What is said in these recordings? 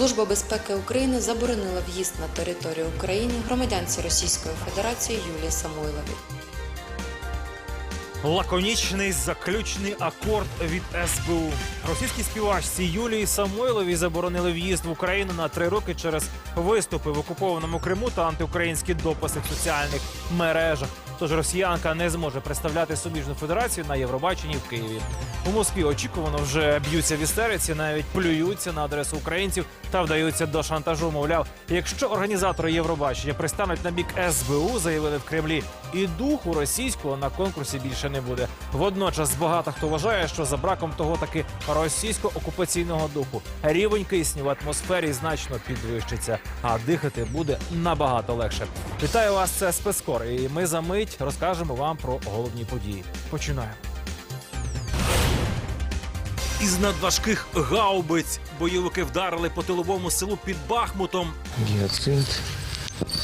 Служба безпеки України заборонила в'їзд на територію України громадянці Російської Федерації Юлії Самойловій. Лаконічний заключний акорд від СБУ. Російській співачці Юлії Самойловій заборонили в'їзд в Україну на три роки через виступи в окупованому Криму та антиукраїнські дописи в соціальних мережах. Тож росіянка не зможе представляти суміжну федерацію на Євробаченні в Києві. У Москві очікувано вже б'ються в істериці, навіть плюються на адресу українців та вдаються до шантажу. Мовляв, якщо організатори Євробачення пристануть на бік СБУ, заявили в Кремлі, і духу російського на конкурсі більше не буде. Водночас багато хто вважає, що за браком того таки російсько-окупаційного духу рівень кисню в атмосфері значно підвищиться, а дихати буде набагато легше. Вітаю вас, це спецкор, і ми за мить розкажемо вам про головні події. Починаємо. Із надважких гаубиць бойовики вдарили по тиловому селу під Бахмутом. Гиацинт,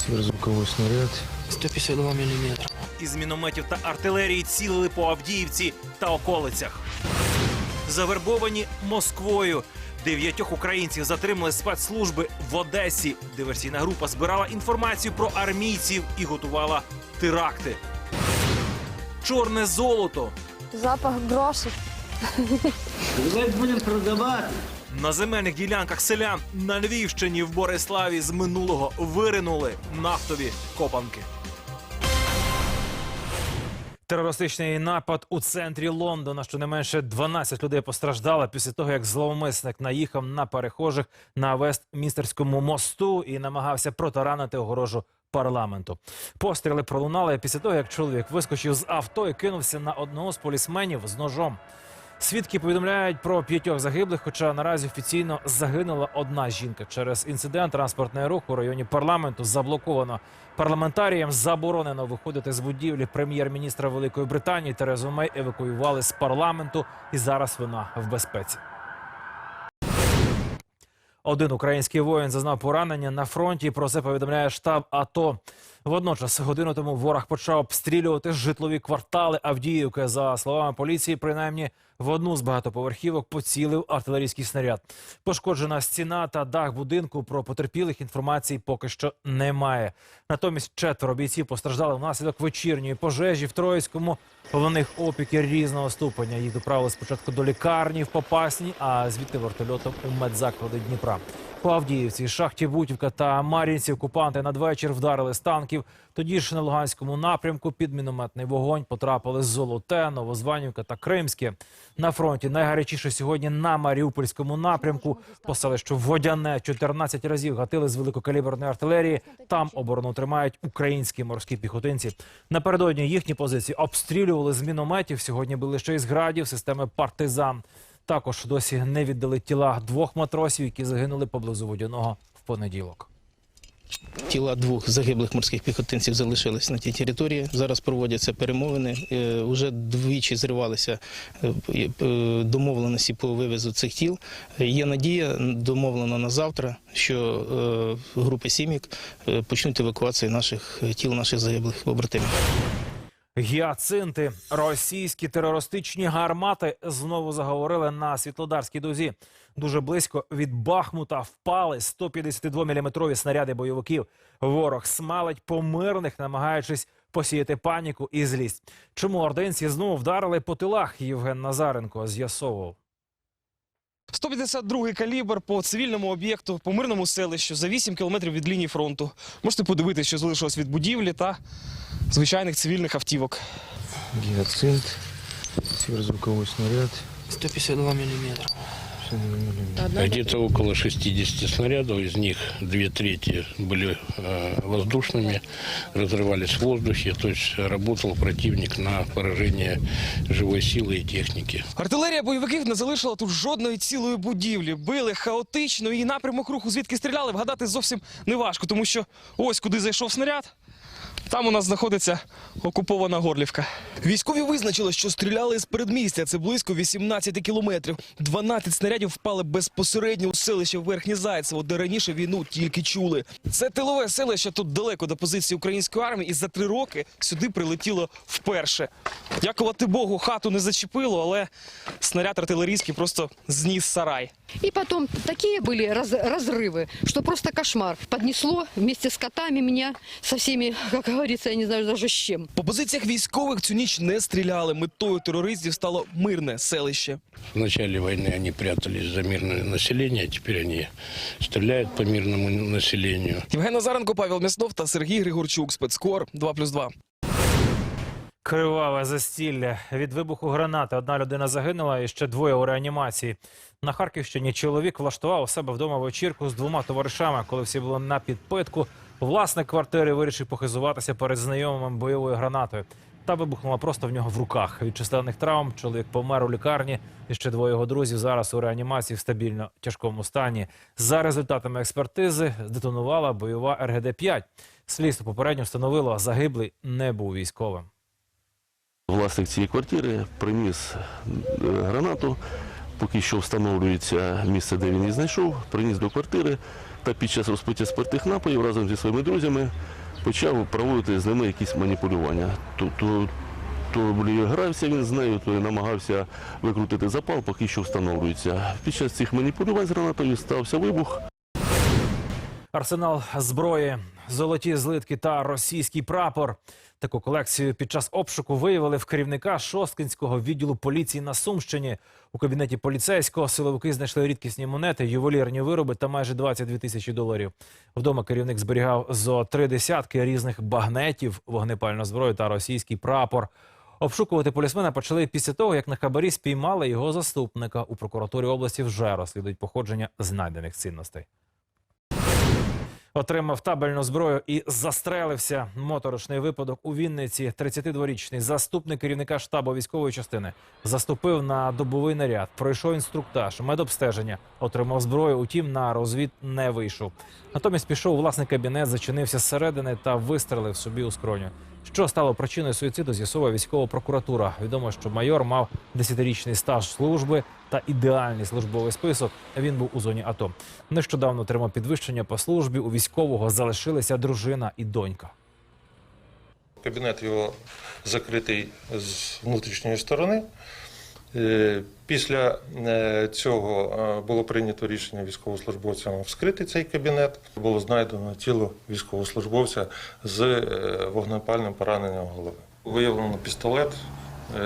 сверхзвуковой снаряд. 152 миллиметра. Із мінометів та артилерії цілили по Авдіївці та околицях. Завербовані Москвою. Дев'ятьох українців затримали спецслужби в Одесі. Диверсійна група збирала інформацію про армійців і готувала теракти. Чорне золото Запах грошей. будем продавать. на земельних ділянках селян на Львівщині в Бориславі з минулого виринули нафтові копанки. Терористичний напад у центрі Лондона. Щонайменше 12 людей постраждали після того, як зловмисник наїхав на перехожих на Вестмінстерському мосту і намагався протаранити огорожу парламенту. Постріли пролунали після того, як чоловік вискочив з авто і кинувся на одного з полісменів з ножом. Свідки повідомляють про п'ятьох загиблих, хоча наразі офіційно загинула одна жінка. Через інцидент транспортний рух у районі парламенту заблоковано. Парламентаріям заборонено виходити з будівлі прем'єр-міністра Великої Британії Терезу Мей евакуювали з парламенту, і зараз вона в безпеці. Один український воїн зазнав поранення на фронті. Про це повідомляє штаб АТО. Водночас годину тому ворог почав обстрілювати житлові квартали Авдіївки. За словами поліції, принаймні в одну з багатоповерхівок поцілив артилерійський снаряд. Пошкоджена стіна та дах будинку. Про потерпілих інформації поки що немає. Натомість четверо бійців постраждали внаслідок вечірньої пожежі в Троїцькому. В них опіки різного ступеня. Їх доправили спочатку до лікарні в Попасні, а звідти вертольотом у медзаклади Дніпра. По Авдіївці, шахті Бутівка та Мар'їнці окупанти надвечір вдарили з танків. Тоді ж на Луганському напрямку під мінометний вогонь потрапили Золоте, Новозванівка та Кримське. На фронті найгарячіше сьогодні на Маріупольському напрямку. По селищу Водяне 14 разів гатили з великокаліберної артилерії. Там оборону тримають українські морські піхотинці. Напередодні їхні позиції обстрілювали з мінометів. Сьогодні били ще й з градів системи партизан. Також досі не віддали тіла двох матросів, які загинули поблизу водяного в понеділок. Тіла двох загиблих морських піхотинців залишились на тій території. Зараз проводяться перемовини. Е, Уже двічі зривалися е, е, домовленості по вивезу цих тіл. Є надія, домовлено на завтра, що групи сімік почнуть евакуацію наших тіл, наших загиблих побратимів. Гіацинти, російські терористичні гармати знову заговорили на світлодарській дозі. Дуже близько від Бахмута впали 152-мм снаряди бойовиків. Ворог смалить по мирних, намагаючись посіяти паніку і злість. Чому ординці знову вдарили по тилах? Євген Назаренко з'ясовував. 152-й калібр по цивільному об'єкту, по мирному селищу за 8 кілометрів від лінії фронту. Можете подивитися, що залишилось від будівлі та звичайних цивільних автівок. Гіацинт, сверхзвуковий снаряд. 152 миллиметра. 62 миллиметра. Где-то около 60 снарядов, из них две трети были э, воздушными, разрывались в воздухе, то есть работал противник на поражение живой силы и техники. Артилерія бойовиків не залишила тут жодної цілої будівлі. Били хаотично і напрямок руху, звідки стріляли, вгадати зовсім не важко, тому що ось куди зайшов снаряд. Там у нас знаходиться окупована Горлівка. Військові визначили, що стріляли з передмістя. Це близько 18 кілометрів. 12 снарядів впали безпосередньо у селище Верхнє Зайцево, де раніше війну тільки чули. Це тилове селище тут далеко до позиції української армії, і за три роки сюди прилетіло вперше. Дякувати Богу, хату не зачепило, але снаряд артилерійський просто зніс сарай. И потом такие были раз- разрывы, что просто кошмар. Поднесло вместе с котами меня, со всеми, как говорится, я не знаю даже с чем. По позиціях військових цю ніч не стріляли. Метою терористів стало мирне селище. В начале войны они прятались за мирное население, а теперь они стреляют по мирному населению. Євген Назаренко, Павел Мяснов та Сергій Григорчук. Спецкор 2+,2. Криваве застілля. Від вибуху гранати одна людина загинула і ще двоє у реанімації. На Харківщині чоловік влаштував у себе вдома вечірку з двома товаришами. Коли всі були на підпитку, власник квартири вирішив похизуватися перед знайомим бойовою гранатою. Та вибухнула просто в нього в руках. Від численних травм чоловік помер у лікарні. І ще двоє його друзів зараз у реанімації в стабільно тяжкому стані. За результатами експертизи здетонувала бойова РГД-5. Слідство попередньо встановило, загиблий не був військовим. Власник цієї квартири приніс е, гранату, поки що встановлюється місце, де він її знайшов, приніс до квартири та під час розпиття спиртних напоїв разом зі своїми друзями почав проводити з ними якісь маніпулювання. То, то, то грався він з нею, то намагався викрутити запал, поки що встановлюється. Під час цих маніпулювань з гранатою стався вибух. Арсенал зброї, золоті злитки та російський прапор. Таку колекцію під час обшуку виявили в керівника Шосткинського відділу поліції на Сумщині. У кабінеті поліцейського силовики знайшли рідкісні монети, ювелірні вироби та майже 22 тисячі доларів. Вдома керівник зберігав зо три десятки різних багнетів, вогнепальну зброю та російський прапор. Обшукувати полісмена почали після того, як на хабарі спіймали його заступника. У прокуратурі області вже розслідують походження знайдених цінностей. Отримав табельну зброю і застрелився. Моторошний випадок у Вінниці. 32-річний заступник керівника штабу військової частини заступив на добовий наряд, пройшов інструктаж, медобстеження, отримав зброю. Утім, на розвід не вийшов. Натомість пішов у власний кабінет, зачинився зсередини та вистрелив собі у скроню. Що стало причиною суїциду, з'ясовує військова прокуратура. Відомо, що майор мав 10-річний стаж служби та ідеальний службовий список. Він був у зоні АТО. Нещодавно отримав підвищення по службі. У військового залишилися дружина і донька. Кабінет його закритий з внутрішньої сторони. Е, Після е, цього е, було прийнято рішення військовослужбовцям вскрити цей кабінет. Було знайдено тіло військовослужбовця з вогнепальним пораненням голови. Виявлено пістолет.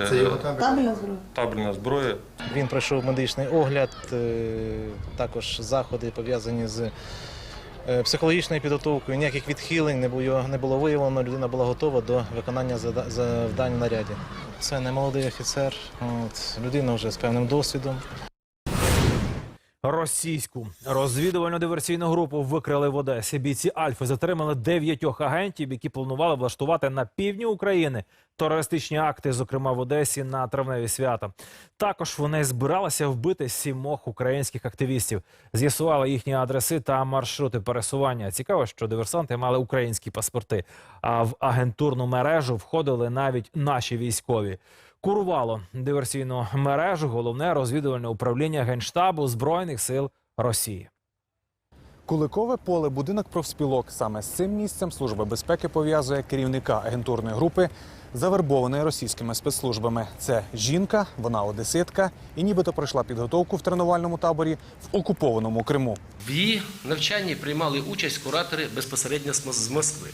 Це його табельна зброя? Табельна зброя. Він пройшов медичний огляд, також заходи пов'язані з психологічною підготовкою. Ніяких відхилень не було, не було виявлено. Людина була готова до виконання зада- завдань в наряді. Це не молодий офіцер, от, людина вже з певним досвідом. Російську розвідувальну диверсійну групу викрили в Одесі. Бійці Альфи затримали дев'ятьох агентів, які планували влаштувати на півдні України терористичні акти, зокрема в Одесі на травневі свята. Також вони збиралися вбити сімох українських активістів. З'ясували їхні адреси та маршрути пересування. Цікаво, що диверсанти мали українські паспорти. А в агентурну мережу входили навіть наші військові. Курувало диверсійну мережу головне розвідувальне управління Генштабу Збройних сил Росії. Куликове поле будинок профспілок. Саме з цим місцем служба безпеки пов'язує керівника агентурної групи, завербованої російськими спецслужбами. Це жінка, вона одеситка і нібито пройшла підготовку в тренувальному таборі в окупованому Криму. В її навчанні приймали участь куратори безпосередньо з з Москви.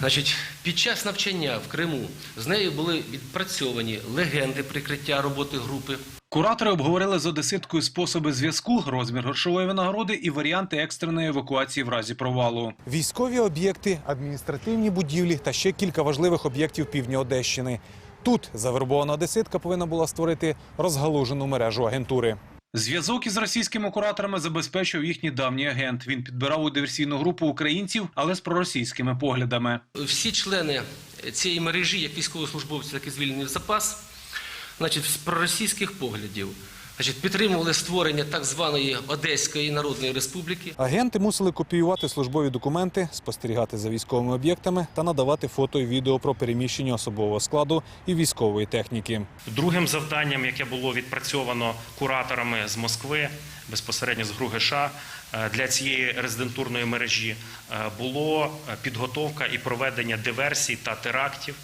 Значить, під час навчання в Криму з нею були відпрацьовані легенди прикриття роботи групи, Куратори обговорили з одеситкою способи зв'язку, розмір грошової винагороди і варіанти екстреної евакуації в разі провалу. Військові об'єкти, адміністративні будівлі та ще кілька важливих об'єктів півдня Одещини. Тут завербована одеситка повинна була створити розгалужену мережу агентури. Зв'язок із російськими кураторами забезпечив їхній давній агент. Він підбирав у диверсійну групу українців, але з проросійськими поглядами. Всі члени цієї мережі, як військовослужбовці, так і звільнені в запас, значить, з проросійських поглядів. Значить, підтримували створення так званої Одеської Народної Республіки. Агенти мусили копіювати службові документи, спостерігати за військовими об'єктами та надавати фото і відео про переміщення особового складу і військової техніки. Другим завданням, яке було відпрацьовано кураторами з Москви, безпосередньо з ГРУГШ, е, для цієї резидентурної мережі е, було е, підготовка і проведення диверсій та терактів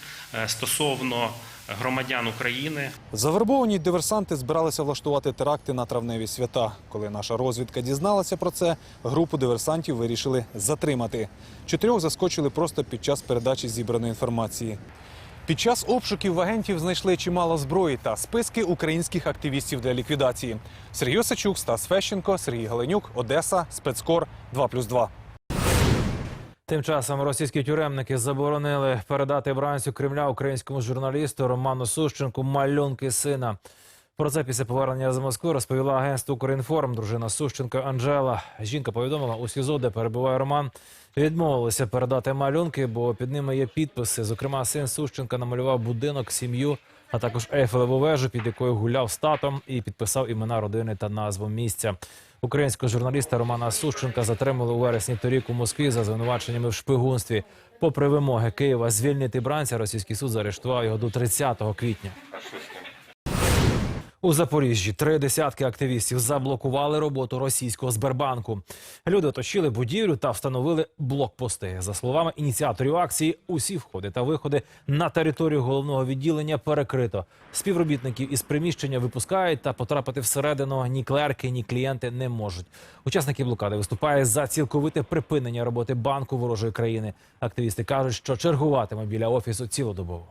стосовно громадян України, Завербовані диверсанти збиралися влаштувати теракти на травневі свята. Коли наша розвідка дізналася про це, групу диверсантів вирішили затримати. Чотирьох заскочили просто під час передачі зібраної інформації. Під час обшуків в агентів знайшли чимало зброї та списки українських активістів для ліквідації. Сергій Осачук, Стас Фещенко, Сергій Галенюк, Одеса, Спецкор 2+,2. Тим часом російські тюремники заборонили передати бранцю Кремля українському журналісту Роману Сущенку малюнки сина. Про це після повернення з Москви розповіла агентство «Укрінформ» дружина Сущенка Анжела. Жінка повідомила у СІЗО, де перебуває Роман. Відмовилися передати малюнки, бо під ними є підписи. Зокрема, син Сущенка намалював будинок, сім'ю, а також Ейфелеву вежу, під якою гуляв з татом, і підписав імена родини та назву місця. Українського журналіста Романа Сущенка затримали у вересні торік у Москві за звинуваченнями в шпигунстві. Попри вимоги Києва звільнити бранця, російський суд заарештував його до 30 квітня. У Запоріжжі три десятки активістів заблокували роботу російського Сбербанку. Люди оточили будівлю та встановили блокпости. За словами ініціаторів акції, усі входи та виходи на територію головного відділення перекрито. Співробітників із приміщення випускають та потрапити всередину ні клерки, ні клієнти не можуть. Учасники блокади виступають за цілковите припинення роботи банку ворожої країни. Активісти кажуть, що чергуватиме біля офісу цілодобово.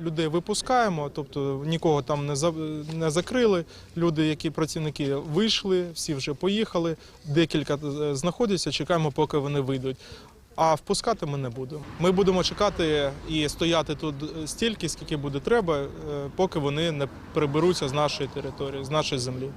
Людей випускаємо, тобто нікого там не за- не закрили. Люди, які працівники вийшли, всі вже поїхали. Декілька е, знаходяться, чекаємо, поки вони вийдуть. А впускати ми не будемо. Ми будемо чекати і стояти тут стільки, скільки буде треба, е, поки вони не приберуться з нашої території, з нашої землі.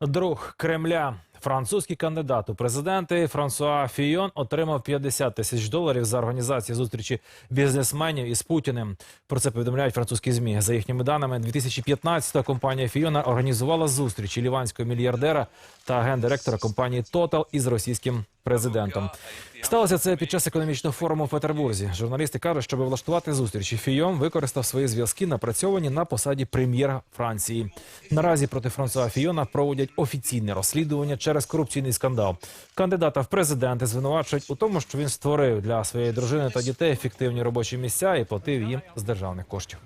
Друг Кремля, французький кандидат у президенти Франсуа Фійон отримав 50 тисяч доларів за організацію зустрічі бізнесменів із Путіним. Про це повідомляють французькі змі. За їхніми даними, 2015-го компанія Фійона організувала зустрічі ліванського мільярдера та гендиректора компанії Total із російським президентом. Сталося це під час економічного форуму в Петербурзі. Журналісти кажуть, щоб влаштувати зустрічі, Фійон використав свої зв'язки, напрацьовані на посаді прем'єра Франції. Наразі проти Франсуа Фійона проводять офіційне розслідування через корупційний скандал. Кандидата в президенти звинувачують у тому, що він створив для своєї дружини та дітей ефективні робочі місця і платив їм з державних коштів.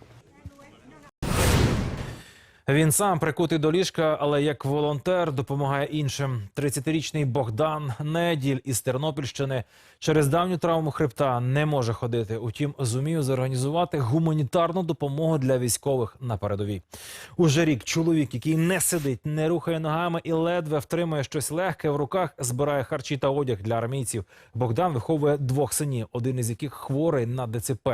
Він сам прикутий до ліжка, але як волонтер допомагає іншим. 30-річний Богдан Неділь із Тернопільщини через давню травму хребта не може ходити. Утім, зумів зорганізувати гуманітарну допомогу для військових на передовій. Уже рік чоловік, який не сидить, не рухає ногами і ледве втримує щось легке в руках, збирає харчі та одяг для армійців. Богдан виховує двох синів, один із яких хворий на ДЦП.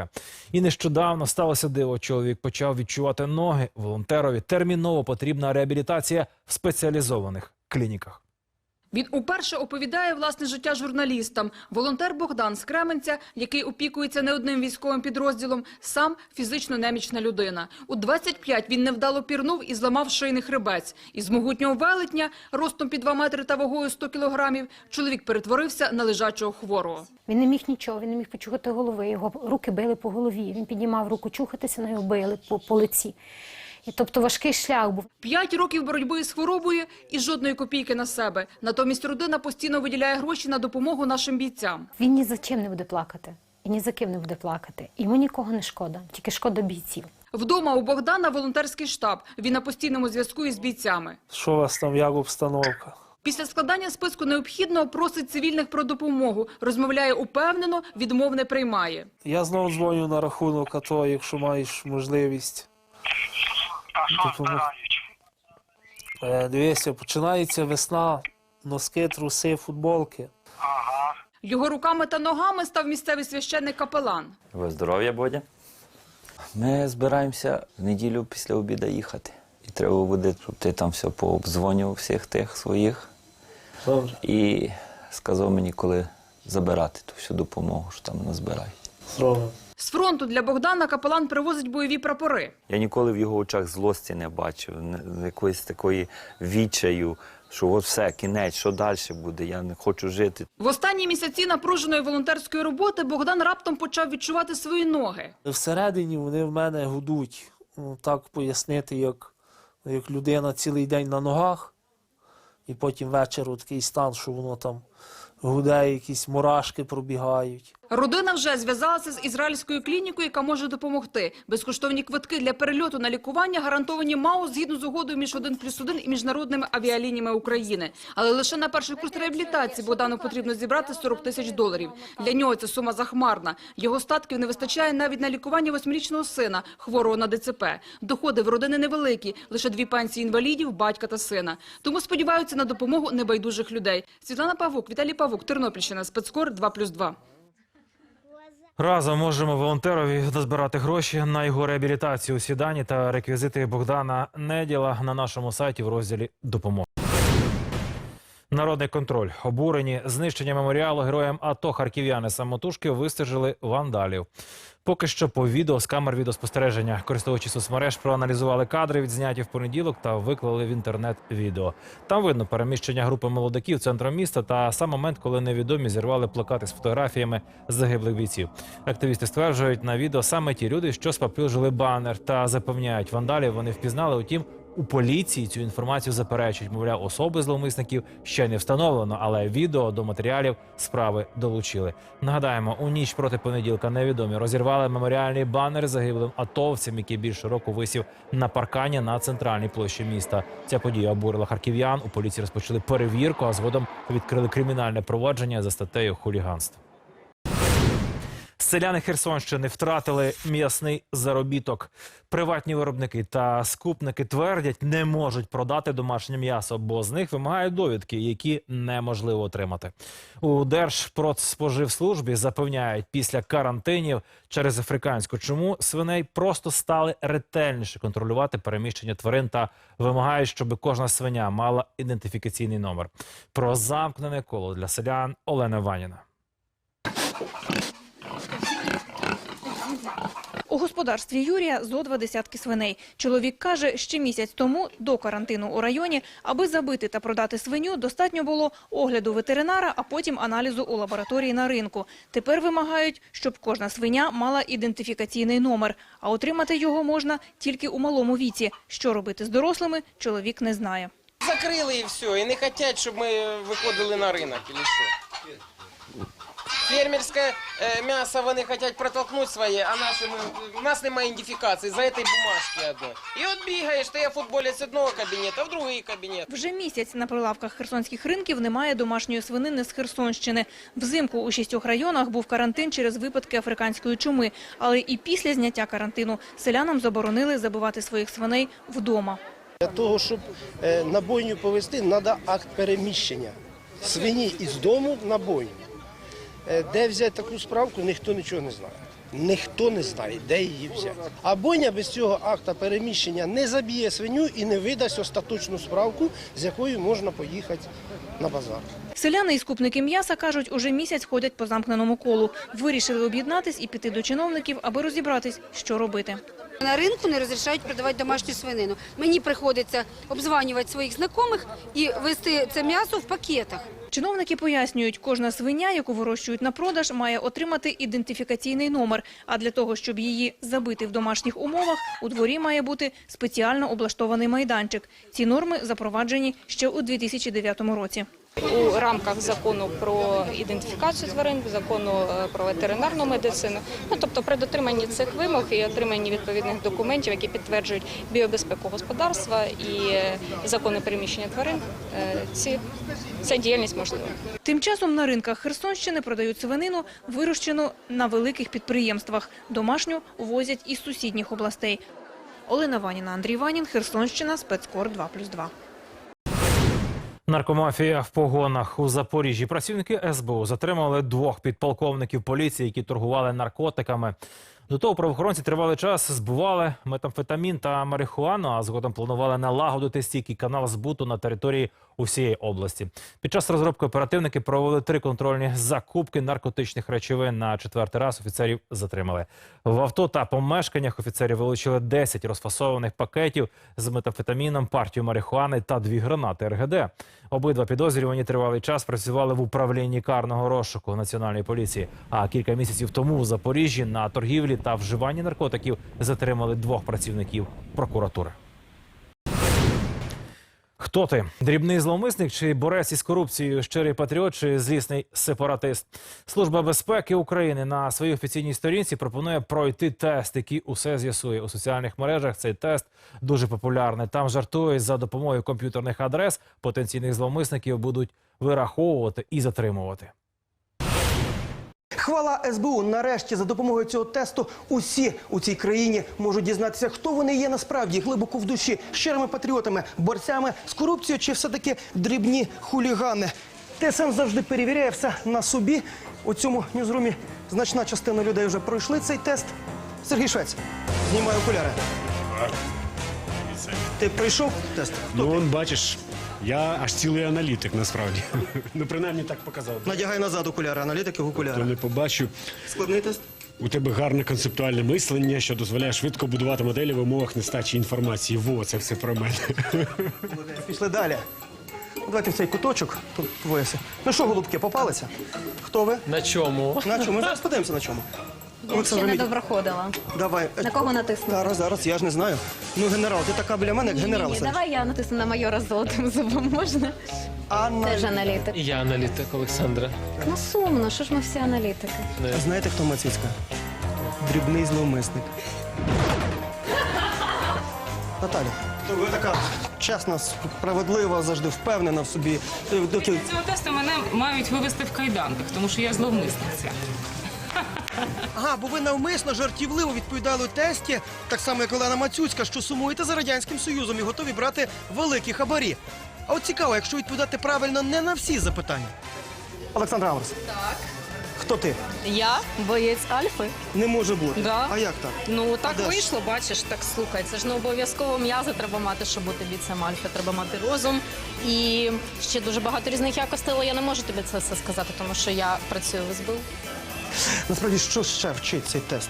І нещодавно сталося диво. Чоловік почав відчувати ноги. Волонтерові терміново потрібна реабілітація в спеціалізованих клініках. Він уперше оповідає власне життя журналістам. Волонтер Богдан з Кременця, який опікується не одним військовим підрозділом, сам фізично немічна людина. У 25 він невдало пірнув і зламав шийний хребець. Із могутнього велетня, ростом під 2 метри та вагою 100 кілограмів, чоловік перетворився на лежачого хворого. Він не міг нічого, він не міг почухати голови, його руки били по голові. Він піднімав руку чухатися, на його били по, по лиці. І, тобто важкий шлях був. П'ять років боротьби з хворобою і жодної копійки на себе. Натомість родина постійно виділяє гроші на допомогу нашим бійцям. Він ні за чим не буде плакати, і ні за ким не буде плакати. Йому нікого не шкода, тільки шкода бійців. Вдома у Богдана волонтерський штаб. Він на постійному зв'язку із бійцями. Що у вас там, як обстановка? Після складання списку необхідного просить цивільних про допомогу. Розмовляє упевнено, відмов не приймає. Я знову дзвоню на рахунок АТО, якщо маєш можливість. Допомогти. Е, Дивися, починається весна, носки, труси, футболки. Його руками та ногами став місцевий священник капелан. Ви здоров'я, Бодя? Ми збираємося в неділю після обіду їхати. І треба буде, щоб ти там все пообдзвонював всіх тих своїх. Добре. І сказав мені, коли забирати ту всю допомогу, що там назбирають. Зробимо. З фронту для Богдана капелан привозить бойові прапори. Я ніколи в його очах злості не бачив, якоїсь такої відчаю, що от все, кінець, що далі буде, я не хочу жити. В останні місяці напруженої волонтерської роботи Богдан раптом почав відчувати свої ноги. Всередині вони в мене гудуть. Ну, так пояснити, як, як людина цілий день на ногах, і потім вечору такий стан, що воно там гуде, якісь мурашки пробігають. Родина вже зв'язалася з ізраїльською клінікою, яка може допомогти. Безкоштовні квитки для перельоту на лікування гарантовані МАУ згідно з угодою між 1 плюс 1 і міжнародними авіалініями України. Але лише на перший курс реабілітації Богдану потрібно зібрати 40 тисяч доларів. Для нього ця сума захмарна. Його статків не вистачає навіть на лікування восьмирічного сина, хворого на ДЦП. Доходи в родини невеликі, лише дві пенсії інвалідів, батька та сина. Тому сподіваються на допомогу небайдужих людей. Світлана Павук, Віталій Павук, Тернопільщина, спецкор 2+,2. Разом можемо волонтерові дозбирати гроші на його реабілітацію. Усі дані та реквізити Богдана Неділа на нашому сайті в розділі Допомога. Народний контроль обурені знищення меморіалу героям АТО харків'яни самотужки вистежили вандалів. Поки що по відео з камер відеоспостереження користувачі соцмереж проаналізували кадри, відзняті в понеділок та виклали в інтернет відео. Там видно переміщення групи молодиків центром міста та сам момент, коли невідомі зірвали плакати з фотографіями загиблих бійців. Активісти стверджують на відео саме ті люди, що спапілжили банер та запевняють вандалів. Вони впізнали. Утім, у поліції цю інформацію заперечують. Мовляв, особи зловмисників ще не встановлено, але відео до матеріалів справи долучили. Нагадаємо, у ніч проти понеділка невідомі розірвали меморіальний банер загиблим атовцям, який більше року висів на паркані на центральній площі міста. Ця подія обурила харків'ян. У поліції розпочали перевірку, а згодом відкрили кримінальне провадження за статтею хуліганство. Селяни Херсонщини втратили м'ясний заробіток. Приватні виробники та скупники твердять, не можуть продати домашнє м'ясо, бо з них вимагають довідки, які неможливо отримати. У Держпродспоживслужбі запевняють, після карантинів через африканську чуму свиней просто стали ретельніше контролювати переміщення тварин та вимагають, щоб кожна свиня мала ідентифікаційний номер. Про замкнене коло для селян Олена Ваніна. Господарстві Юрія зо два десятки свиней. Чоловік каже, ще місяць тому до карантину у районі, аби забити та продати свиню, достатньо було огляду ветеринара, а потім аналізу у лабораторії на ринку. Тепер вимагають, щоб кожна свиня мала ідентифікаційний номер, а отримати його можна тільки у малому віці. Що робити з дорослими, чоловік не знає. Закрили і все, і не хочуть, щоб ми виходили на ринок. Фермерське е, м'ясо вони хочуть протолкнути своє, а наші ми, у нас немає ідентифікації за цієї бумажки одної. І от бігаєш, ти я футболець одного кабінету, в другий кабінет. Вже місяць на прилавках херсонських ринків немає домашньої свинини з Херсонщини. Взимку у шістьох районах був карантин через випадки африканської чуми. Але і після зняття карантину селянам заборонили забивати своїх свиней вдома. Для того, щоб е, на бойню повезти, треба акт переміщення свині із дому на бойню. Е, Де взяти таку справку, ніхто нічого не знає. Ніхто не знає, де її взяти. А бойня без цього акта переміщення не заб'є свиню і не видасть остаточну справку, з якою можна поїхати на базар. Селяни і скупники м'яса, кажуть, уже місяць ходять по замкненому колу. Вирішили об'єднатись і піти до чиновників, аби розібратись, що робити. На ринку не розрішають продавати домашню свинину. Мені приходиться обзванювати своїх знайомих і вести це м'ясо в пакетах. Чиновники пояснюють, кожна свиня, яку вирощують на продаж, має отримати ідентифікаційний номер. А для того, щоб її забити в домашніх умовах, у дворі має бути спеціально облаштований майданчик. Ці норми запроваджені ще у 2009 році. У рамках закону про ідентифікацію тварин, закону е, про ветеринарну медицину. Ну тобто, при дотриманні цих вимог і отриманні відповідних документів, які підтверджують біобезпеку господарства і е, закони переміщення тварин, е, ці ця діяльність можлива. Тим часом на ринках Херсонщини продають свинину, вирощену на великих підприємствах. Домашню возять із сусідніх областей. Олена Ваніна, Андрій Ванін, Херсонщина, спецкор 2+,2. Наркомафія в погонах у Запоріжжі. Працівники СБУ затримали двох підполковників поліції, які торгували наркотиками. До того правоохоронці тривалий час збували метамфетамін та марихуану, а згодом планували налагодити стійкий канал збуту на території усієї області. Під час розробки оперативники провели три контрольні закупки наркотичних речовин. На четвертий раз офіцерів затримали. В авто та помешканнях офіцерів вилучили 10 розфасованих пакетів з метамфетаміном, партію марихуани та дві гранати РГД. Обидва підозрювані тривалий час працювали в управлінні карного розшуку національної поліції. А кілька місяців тому у Запоріжжі на торгівлі та вживанні наркотиків затримали двох працівників прокуратури. Хто ти? Дрібний зловмисник чи борець із корупцією, щирий патріот чи злісний сепаратист? Служба безпеки України на своїй офіційній сторінці пропонує пройти тест, який усе з'ясує у соціальних мережах. Цей тест дуже популярний. Там жартують за допомогою комп'ютерних адрес. Потенційних зловмисників будуть вираховувати і затримувати. Хвала СБУ. Нарешті за допомогою цього тесту усі у цій країні можуть дізнатися, хто вони є насправді глибоко в душі, щирими патріотами, борцями з корупцією чи все-таки дрібні хулігани. ТСН завжди перевіряє все на собі. У цьому ньюзрумі значна частина людей вже пройшли цей тест. Сергій Швець, знімай окуляри. Ти пройшов тест? Ну, он, бачиш, я аж цілий аналітик насправді. ну, принаймні так показав. Надягай назад окуляри, аналітики в То окуляри. не побачу. Складний тест? У тебе гарне концептуальне мислення, що дозволяє швидко будувати моделі в умовах нестачі інформації. Во, це все про мене. Пішли далі. Давайте в цей куточок. Тут твоє все. Ну що, голубки, попалися? Хто ви? На чому? На чому? Ми зараз подивимося на чому. Ще не доброходила. Давай. На кого натиснути? Зараз, зараз, я ж не знаю. Ну, генерал, ти така біля мене, як генерал. Ні, давай я натисну на майора з золотим зубом, можна? Теж аналітик. Я аналітик Олександра. Ну сумно, що ж ми всі аналітики? А знаєте, хто Мацицька? Дрібний зловмисник. Наталя, ви така чесна, справедлива, завжди впевнена в собі. Доки Цього тесту мене мають вивести в кайданках, тому що я зловмисниця. Ага, бо ви навмисно жартівливо відповідали у тесті, так само як Олена Мацюцька, що сумуєте за радянським союзом і готові брати великі хабарі. А от цікаво, якщо відповідати правильно не на всі запитання. Олександр Аморс. Так. Хто ти? Я боєць Альфи. Не може бути. Да. А як так? Ну так де ж? вийшло, бачиш, так слухай. Це ж не обов'язково м'язи треба мати, щоб бути бійцем Альфи. Треба мати розум і ще дуже багато різних якостей, але я не можу тобі це все сказати, тому що я працюю в СБУ. Насправді, що ще вчить цей тест?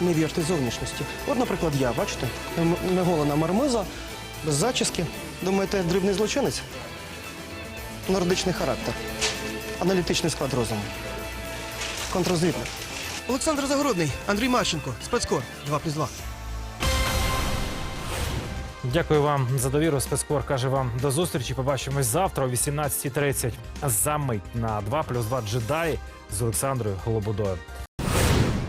Не вірте зовнішності. От, наприклад, я, бачите, неголена мармиза, без зачіски. Думаєте, дрібний злочинець? Нордичний характер, аналітичний склад розуму. Контррозвідник. Олександр Загородний, Андрій Марченко, спецкор 2 плюс 2. Дякую вам за довіру. Спецкор каже вам до зустрічі. Побачимось завтра о 18.30. За мить на 2 плюс 2 джедаї з Олександрою Голобудою.